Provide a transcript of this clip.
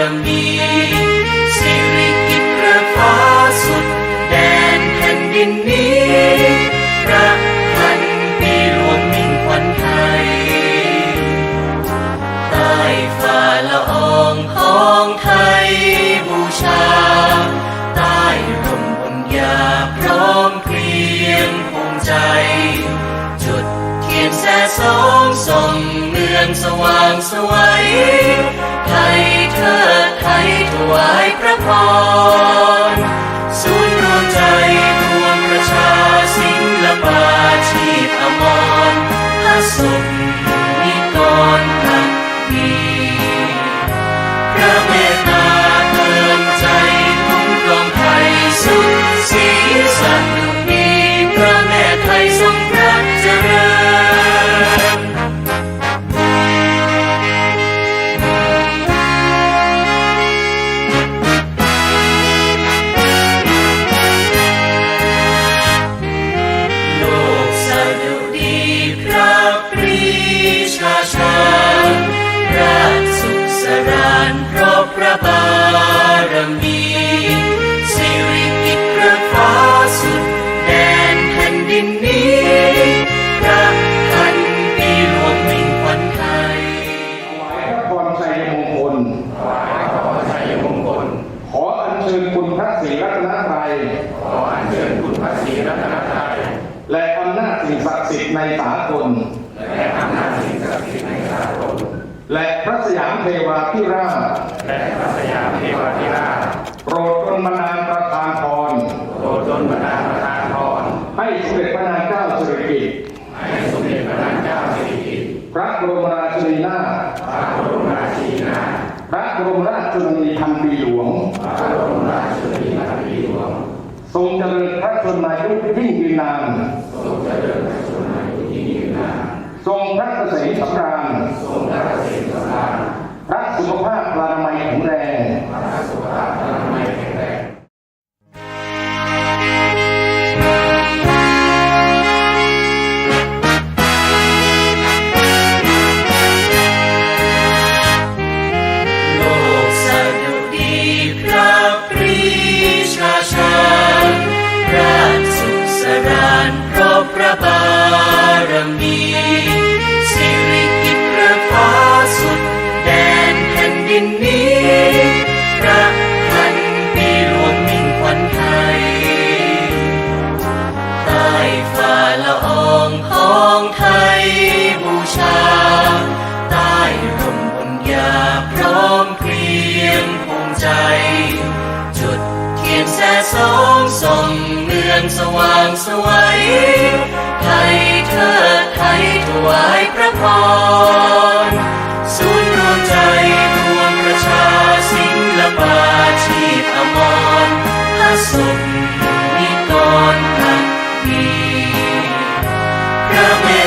รมีสิริกิตระฟ้าสุดแดนแผ่นดินนี้พระพันปีหลวงมิ่งควันไทยใต้ฝ่าละอองของไทยบูชา ใต้ร่มบุญญาพร้อมเพียงภูมิใจ จุดเทียนแสสองส่องเมืองสว่างสวย ไทยเธอไทยถวายพระพรศูนย์รวมใจ สิ่งศักดิ์สิทธิ์ในสากลและพระสยามเทวาธิราชโปรดดลบันดาลประทานพรให้สมเด็จพระนางเจ้าสิริกิติ์พระบรมราชินีนาถพระบรมราชชนนีพันปีหลวง ทรงเจริญพระชนมายุยิ่งยืนนานทรง พระเกษมสำราญพระ องไทยบูชา ใต้ร่มบุญญาพร้อมเพรียงภูมิใจ จุดเทียนแสสองส่องเมืองสว่างสวัยไทยเทิดไทยถวายพระพร พร